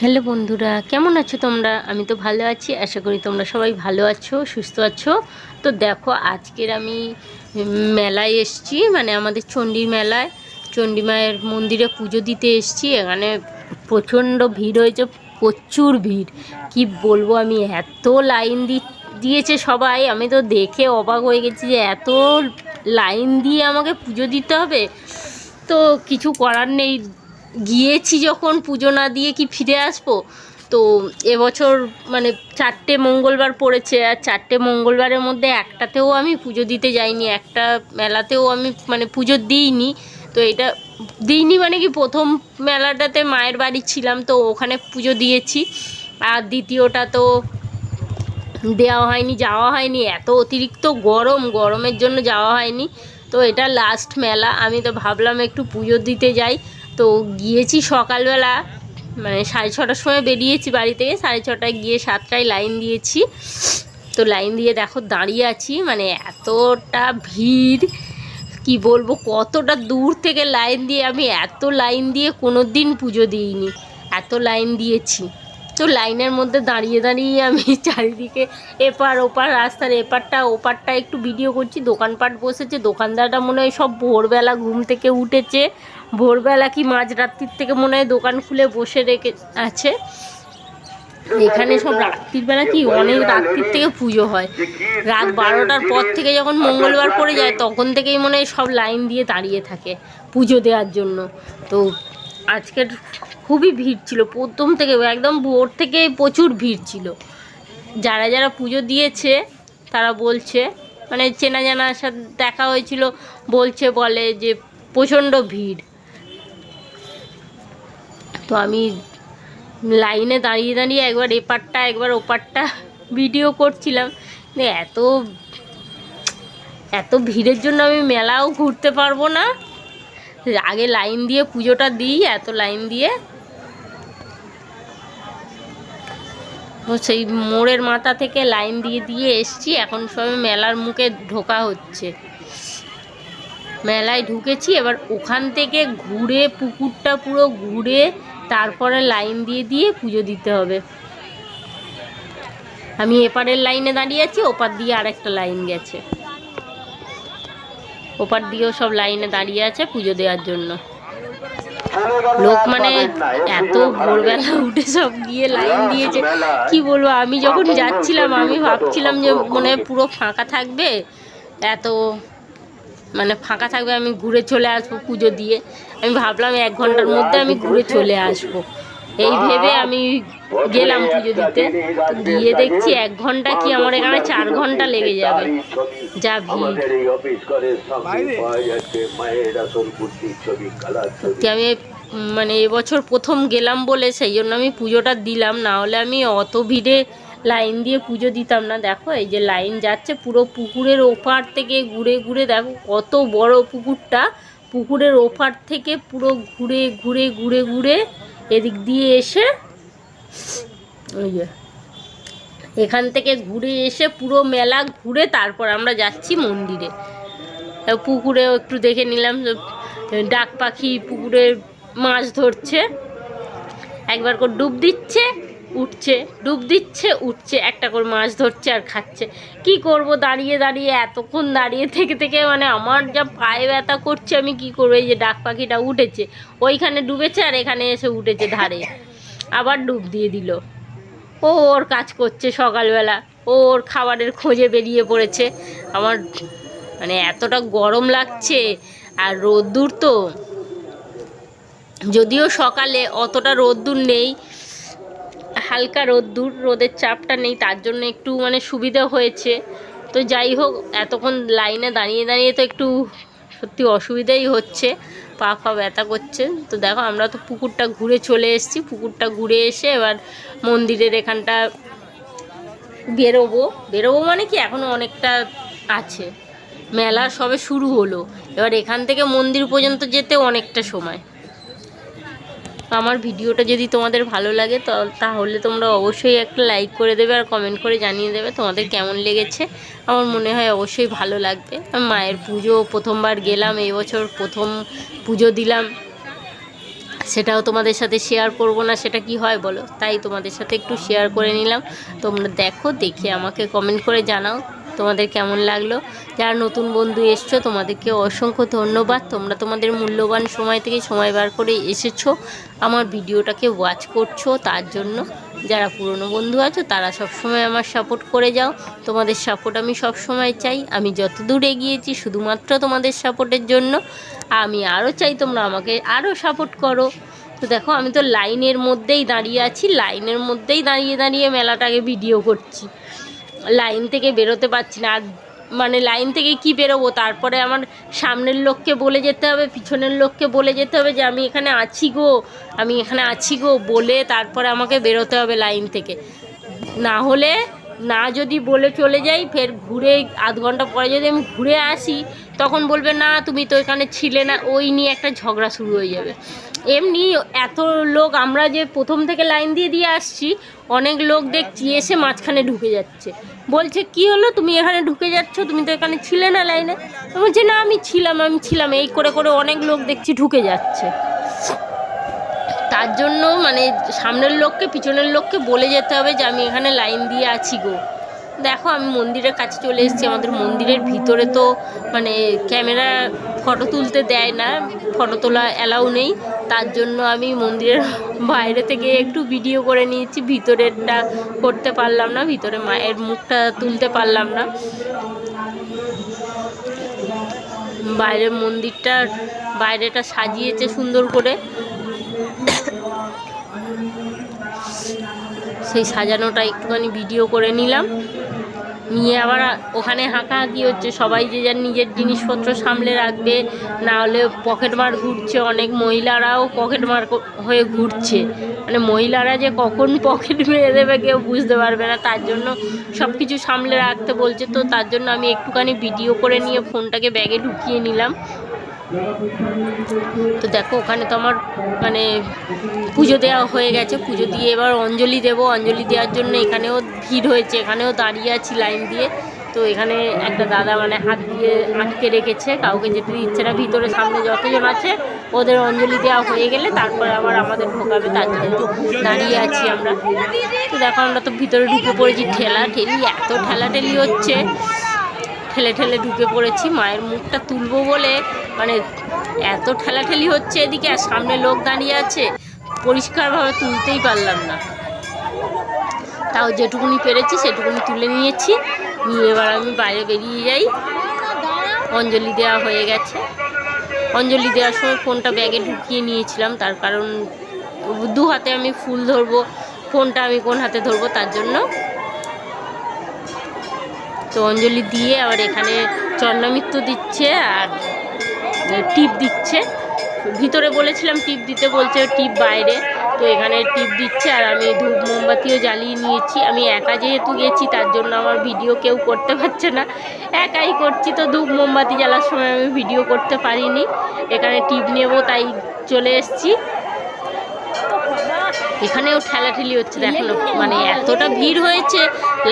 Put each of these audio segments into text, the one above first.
Hello বন্ধুরা, কেমন আছো তোমরা? আমি তো ভালো আছি, আশা করি তোমরা সবাই ভালো আছো, সুস্থ আছো। তো দেখো, আজকের আমি মেলায় এসছি মানে আমাদের চণ্ডীর মেলায়। চণ্ডী মায়ের মন্দিরে পুজো দিতে এসছি, এখানে প্রচণ্ড ভিড় হয়েছে, প্রচুর ভিড়। কি বলব আমি, এত লাইন দি, দিয়েছে সবাই, আমি তো দেখে অবাক হয়ে গেছি যে এত লাইন দিয়ে আমাকে পুজো দিতে হবে। তো কিছু করার নেই গিয়েছি যখন পুজো না দিয়ে কি ফিরে আসব? তো এবছর মানে চারটে মঙ্গলবার পড়েছে আর চারটে মঙ্গলবারের মধ্যে একটাতেও আমি পুজো দিতে যাইনি, একটা মেলাতেও আমি মানে পুজো দিইনি। তো এটা দিইনি মানে কি প্রথম মেলাটাতে মায়ের বাড়ি ছিলাম, তো ওখানে পুজো দিয়েছি। আর দ্বিতীয়টা তো দেওয়া হয়নি, যাওয়া হয়নি, এত অতিরিক্ত গরম, গরমের জন্য যাওয়া হয়নি। তো এটা লাস্ট মেলা, আমি তো ভাবলাম একটু পুজো দিতে যাই। তো গিয়েছি সকালবেলা মানে সাড়ে ছটার সময় বেরিয়েছি বাড়ি থেকে, সাড়ে ছটায় গিয়ে সাতটায় লাইন দিয়েছি। তো লাইন দিয়ে দেখো দাঁড়িয়ে আছি মানে এতটা ভিড়, কি বলব, কতটা দূর থেকে লাইন দিয়ে আমি এত লাইন দিয়ে কোনো দিন পুজো দিইনি, এত লাইন দিয়েছি। তো লাইনের মধ্যে দাঁড়িয়ে দাঁড়িয়ে আমি চারিদিকে এপার ওপার রাস্তার এপারটা ওপারটা একটু ভিডিও করছি, দোকানপাট বসেছে, দোকানদাররা মনে হয় সব ভোরবেলা ঘুম থেকে উঠেছে ভোরবেলা কি মাঝরাত্রির থেকে মনে হয় দোকান খুলে বসে রেখে আছে? এখানে সব রাত্রির বেলা কি অনেক রাত্রির থেকে পুজো হয়। রাত বারোটার পর থেকে যখন মঙ্গলবার পড়ে যায়, তখন থেকেই মনে হয় সব লাইন দিয়ে দাঁড়িয়ে থাকে পুজো দেওয়ার জন্য। তো আজকের খুবই ভিড় ছিল। প্রথম থেকে একদম ভোর থেকে প্রচুর ভিড় ছিল। যারা যারা পুজো দিয়েছে, তারা বলছে মানে চেনা জানার সাথে দেখা হয়েছিল, বলছে, বলে যে প্রচণ্ড ভিড়। তো আমি লাইনে দাঁড়িয়ে দাঁড়িয়ে একবার এপারটা, একবার ওপারটা ভিডিও করছিলাম। এত এত ভিড়ের জন্য আমি মেলাও ঘুরতে পারব না। আগে লাইন দিয়ে পুজোটা দিই, এত লাইন দিয়ে। সেই মোড়ের মাথা থেকে লাইন দিয়ে দিয়ে এসছি, এখন সবে মেলার মুখে ঢোকা হচ্ছে। মেলায় ঢুকেছি, এবার ওখান থেকে ঘুরে পুকুরটা পুরো ঘুরে তারপরে লাইন দিয়ে দিয়ে পুজো দিতে হবে। আমি এপারের লাইনে দাঁড়িয়ে আছি, ওপার দিয়ে আরেকটা লাইন গেছে। ওপার দিয়েও সব লাইনে দাঁড়িয়ে আছে পুজো দেওয়ার জন্য। লোক মানে এত ভোরবেলা উঠে সব গিয়ে লাইন দিয়েছে। কি বলব, আমি যখন যাচ্ছিলাম, আমি ভাবছিলাম যে মনে পুরো ফাঁকা থাকবে। এত মানে ফাঁকা থাকবে আমি ঘুরে চলে আসব পুজো দিয়ে। আমি ভাবলাম এক ঘণ্টার মধ্যে আমি ঘুরে চলে আসব। এই ভেবে আমি গেলাম পুজো দিতে। গিয়ে দেখছি এক ঘণ্টা কি আমার এখানে চার ঘণ্টা লেগে যাবে। যা ভিড়। আমি মানে এবছর প্রথম গেলাম বলে সেই জন্য আমি পুজোটা দিলাম। না হলে আমি অত ভিড়ে লাইন দিয়ে পুজো দিতাম না, দেখো, এই যে লাইন যাচ্ছে পুরো পুকুরের ওপার থেকে ঘুরে ঘুরে, দেখো কত বড় পুকুরটা, পুকুরের ওপার থেকে পুরো ঘুরে ঘুরে ঘুরে ঘুরে এদিক দিয়ে এসে ওই যে, এখান থেকে ঘুরে এসে পুরো মেলা ঘুরে তারপর আমরা যাচ্ছি মন্দিরে। পুকুরেও একটু দেখে নিলাম, ডাক পাখি পুকুরে মাছ ধরছে, একবার করে ডুব দিচ্ছে উঠছে, ডুব দিচ্ছে, উঠছে, একটা করে মাছ ধরছে আর খাচ্ছে। কি করব দাঁড়িয়ে দাঁড়িয়ে, এতক্ষণ দাঁড়িয়ে থেকে থেকে মানে আমার যা পায়ে ব্যথা করছে, আমি কি করব? এই যে ডাক পাখিটা উঠেছে, ওইখানে ডুবেছে আর এখানে এসে উঠেছে ধারে। আবার ডুব দিয়ে দিল। ও ওর কাজ করছে সকালবেলা। ও ওর খাবারের খোঁজে বেরিয়ে পড়েছে। আমার মানে এতটা গরম লাগছে আর রোদ্দুর তো। যদিও সকালে অতটা রোদ্দুর নেই হালকা রোদ্দুর রোদের চাপটা নেই, তার জন্য একটু মানে সুবিধা হয়েছে। তো যাই হোক, এতক্ষণ লাইনে দাঁড়িয়ে দাঁড়িয়ে তো একটু সত্যি অসুবিধাই হচ্ছে, পা ফা ব্যথা করছে। তো দেখো, আমরা তো পুকুরটা ঘুরে চলে এসেছি। পুকুরটা ঘুরে এসে এবার মন্দিরের এখানটা বেরোবো। বেরোবো মানে কি এখনও অনেকটা আছে। মেলা সবে শুরু হলো। এবার এখান থেকে মন্দির পর্যন্ত যেতে অনেকটা সময়। আমার ভিডিওটা যদি তোমাদের ভালো লাগে তাহলে তোমরা অবশ্যই একটা লাইক করে দেবে আর কমেন্ট করে জানিয়ে দেবে তোমাদের কেমন লেগেছে। আমার মনে হয় অবশ্যই ভালো লাগবে। মায়ের পুজো প্রথমবার গেলাম, এই বছর প্রথম পুজো দিলাম। সেটাও তোমাদের সাথে শেয়ার করব না, সেটা কি হয় বলো? তাই তোমাদের সাথে একটু শেয়ার করে নিলাম। তোমরা দেখো, দেখে আমাকে কমেন্ট করে জানাও। তোমাদের কেমন লাগল? যারা নতুন বন্ধু এসছো, তোমাদেরকে অসংখ্য ধন্যবাদ। তোমরা তোমাদের মূল্যবান সময় থেকে সময় বার করে এসেছ, আমার ভিডিওটাকে ওয়াচ করছ, তার জন্য যারা পুরনো বন্ধু আছো, তারা সবসময় আমার সাপোর্ট করে যাও। তোমাদের সাপোর্ট আমি সব সময় চাই। আমি যত দূর এগিয়েছি, শুধুমাত্র তোমাদের সাপোর্টের জন্য। আমি আরও চাই তোমরা আমাকে আরও সাপোর্ট করো। তো দেখো, আমি তো লাইনের মধ্যেই দাঁড়িয়ে আছি। লাইনের মধ্যেই দাঁড়িয়ে দাঁড়িয়ে মেলাটাকে ভিডিও করছি। লাইন থেকে বেরোতে পারছি না। আর মানে লাইন থেকে কি বেরোবো? তারপরে আমার সামনের লোককে বলে যেতে হবে, পিছনের লোককে বলে যেতে হবে যে, আমি এখানে আছি গো, আমি এখানে আছি গো। বলে তারপরে আমাকে বেরোতে হবে লাইন থেকে। না হলে, না যদি বলে চলে যাই, ফের ঘুরে আধ ঘণ্টা পরে যদি আমি ঘুরে আসি তখন বলবে, না, তুমি তো এখানে ছিলে না। ওই নিয়ে একটা ঝগড়া শুরু হয়ে যাবে। এমনি এত লোক, আমরা যে প্রথম থেকে লাইন দিয়ে দিয়ে আসছি, অনেক লোক দেখছি এসে মাঝখানে ঢুকে যাচ্ছে। বলছে, কি হলো? তুমি এখানে ঢুকে যাচ্ছ? তুমি তো এখানে ছিলে না লাইনে? বলছি, না, আমি ছিলাম আমি ছিলাম। এই করে করে অনেক লোক দেখছি ঢুকে যাচ্ছে। তার জন্য মানে সামনের লোককে, পিছনের লোককে বলে যেতে হবে যে, আমি এখানে লাইন দিয়ে আছি গো। দেখো, আমি মন্দিরের কাছে চলে এসেছি। আমাদের মন্দিরের ভিতরে তো মানে ক্যামেরা ফটো তুলতে দেয় না, ফটো তোলা অ্যালাউ নেই। তার জন্য আমি মন্দিরের বাইরে থেকে একটু ভিডিও করে নিয়েছি। ভিতরেরটা করতে পারলাম না, ভিতরে মায়ের মুখটা তুলতে পারলাম না। বাইরের মন্দিরটা, বাইরেটা সাজিয়েছে সুন্দর করে। সেই সাজানোটা একটুখানি ভিডিও করে নিলাম। নিয়ে আবার ওখানে হাঁকাহাঁকি হচ্ছে। সবাই যে যার নিজের জিনিসপত্র সামলে রাখবে, না হলে পকেট মার ঘুরছে। অনেক মহিলারাও পকেটমার হয়ে ঘুরছে। মানে মহিলারা যে কখন পকেট মেরে দেবে কেউ বুঝতে পারবে না। তার জন্য সব কিছু সামলে রাখতে বলছে। তো তার জন্য আমি একটুখানি ভিডিও করে নিয়ে ফোনটাকে ব্যাগে ঢুকিয়ে নিলাম। তো দেখো, ওখানে তো আমার মানে পুজো দেওয়া হয়ে গেছে। পুজো দিয়ে এবার অঞ্জলি দেব। অঞ্জলি দেওয়ার জন্য এখানেও ভিড় হয়েছে। এখানেও দাঁড়িয়ে আছি লাইন দিয়ে। তো এখানে একটা দাদা মানে হাত দিয়ে আটকে রেখেছে। কাউকে যেতে দিচ্ছে না। ভিতরে সামনে যতজন আছে, ওদের অঞ্জলি দেওয়া হয়ে গেলে তারপরে আবার আমাদের ঢোকাবে। তার জন্য দাঁড়িয়ে আছি আমরা। তো দেখো, আমরা তো ভিতরে ঢুকে পড়েছি। ঠেলা ঠেলি, এত ঠেলা ঠেলি হচ্ছে। ঠেলে ঠেলে ঢুকে পড়েছি। মায়ের মুখটা তুলবো বলে মানে এত ঠেলাঠেলি হচ্ছে এদিকে আর সামনে লোক দাঁড়িয়ে আছে। পরিষ্কারভাবে তুলতেই পারলাম না। তাও যেটুকুনি পেরেছি সেটুকুনি তুলে নিয়েছি। নিয়ে এবার আমি বাইরে বেরিয়ে যাই। অঞ্জলি দেওয়া হয়ে গেছে। অঞ্জলি দেওয়ার সময় ফোনটা ব্যাগে ঢুকিয়ে নিয়েছিলাম। তার কারণ দু হাতে আমি ফুল ধরবো, ফোনটা আমি কোন হাতে ধরবো তার জন্য। তো অঞ্জলি দিয়ে আবার এখানে চন্দ্রামিত্র দিচ্ছে আর টিপ দিচ্ছে। ভিতরে বলেছিলাম টিপ দিতে বলছে টিপ বাইরে। তো এখানে টিপ দিচ্ছে আর আমি ধূপ মোমবাতিও জ্বালিয়ে নিয়েছি। আমি একা যেহেতু গেছি, তার জন্য আমার ভিডিও কেউ করতে পারছে না। একাই করছি, তো ধূপ মোমবাতি জ্বালার সময় আমি ভিডিও করতে পারিনি। এখানে টিপ নেব, তাই চলে এসছি। এখানেও ঠেলাঠেলি হচ্ছে, দেখো মানে এতটা ভিড় হয়েছে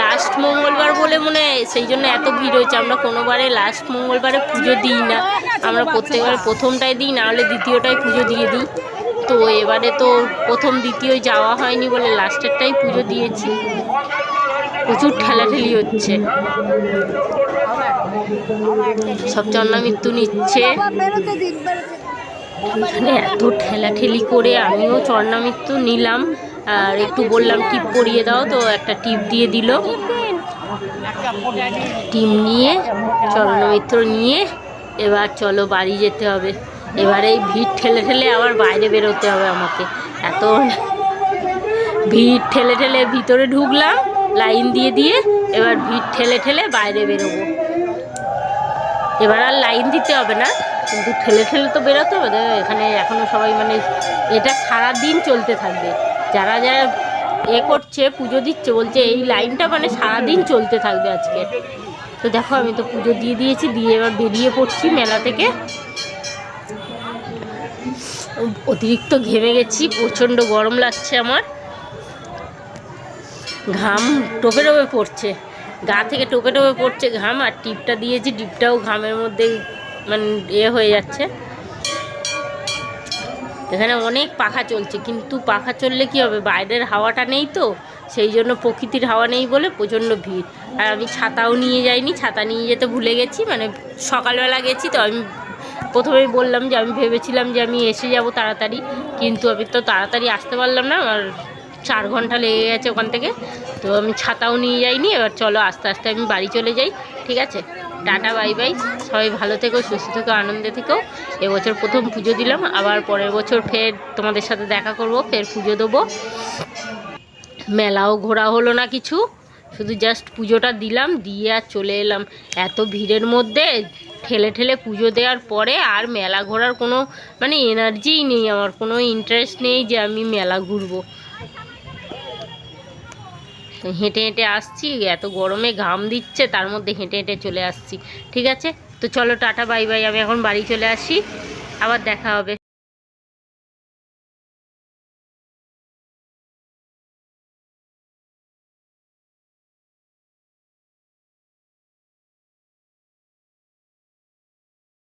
লাস্ট মঙ্গলবার বলে মনে সেই জন্য এত ভিড় হয়েছে, আমরা কোনোবারে লাস্ট মঙ্গলবারে পুজো দিই না, আমরা প্রত্যেকবার প্রথমটাই দিই, না হলে দ্বিতীয়টাই পুজো দিয়ে দিই। তো এবারে তো প্রথম দ্বিতীয় যাওয়া হয়নি বলে লাস্টেরটাই পুজো দিয়েছি। প্রচুর ঠেলাঠেলি হচ্ছে। সব চন্দ্রামৃত্যু নিচ্ছে। এখানে এত ঠেলাঠেলি করে আমিও চর্ণামিত্র নিলাম। আর একটু বললাম, টিপ পরিয়ে দাও তো, একটা টিপ দিয়ে দিল। টিপ নিয়ে, চর্ণমিত্র নিয়ে, এবার চলো বাড়ি যেতে হবে। এবারে এই ভিড় ঠেলে ঠেলে আবার বাইরে বেরোতে হবে আমাকে। এত ভিড় ঠেলে ঠেলে ভিতরে ঢুকলাম, লাইন দিয়ে দিয়ে এবার ভিড় ঠেলে ঠেলে বাইরে বেরোবো। এবার আর লাইন দিতে হবে না, কিন্তু ঠেলে ঠেলে তো বেরোতে হবে। এখানে এখনও সবাই মানে এটা সারা দিন চলতে থাকবে। যারা যারা এ করছে, পুজো দিচ্ছে, বলছে এই লাইনটা মানে সারা দিন চলতে থাকবে আজকে। তো দেখো, আমি তো পুজো দিয়ে দিয়েছি, দিয়ে এবার বেরিয়ে পড়ছি মেলা থেকে। অতিরিক্ত ঘেমে গেছি, প্রচণ্ড গরম লাগছে আমার। ঘাম টোপে টোপে পড়ছে। গা থেকে টোপে টোপে পড়ছে ঘাম আর টিপটা দিয়েছি, টিপটাও ঘামের মধ্যে মানে এ হয়ে যাচ্ছে। এখানে অনেক পাখা চলছে, কিন্তু পাখা চললে কি হবে? বাইরের হাওয়াটা নেই তো, সেই জন্য প্রকৃতির হাওয়া নেই বলে প্রচণ্ড ভিড়। আর আমি ছাতাও নিয়ে যাইনি, ছাতা নিয়ে যেতে ভুলে গেছি মানে সকালবেলা গেছি তো আমি প্রথমেই বললাম যে, আমি ভেবেছিলাম যে আমি এসে যাব তাড়াতাড়ি, কিন্তু আমি তো তাড়াতাড়ি আসতে পারলাম না আমার চার ঘণ্টা লেগে গেছে ওখান থেকে। তো আমি ছাতাও নিয়ে যাইনি, এবার চলো আস্তে আস্তে আমি বাড়ি চলে যাই, ঠিক আছে? Tata, bye bye. সবাই ভালো থেকো, সুস্থ থেকো, আনন্দে থেকো। এবছর প্রথম পুজো দিলাম, আবার পরের বছর ফের তোমাদের সাথে দেখা করব, ফের পুজো দেবো। মেলাও ঘোরা হলো না কিছু, শুধু জাস্ট পুজোটা দিলাম, দিয়ে আর চলে এলাম। এত ভিড়ের মধ্যে ঠেলে ঠেলে পুজো দেওয়ার পরে আর মেলা ঘোরার কোনো মানে এনার্জিই নেই, আমার কোনো ইন্টারেস্ট নেই যে আমি মেলা ঘুরবো। হেঁটে হেঁটে আসছি, এত গরমে ঘাম দিচ্ছে, তার মধ্যে হেঁটে হেঁটে চলে আসছি, ঠিক আছে? তো চলো টাটা, বাই বাই, আমি এখন বাড়ি চলে আসি, আবার দেখা হবে।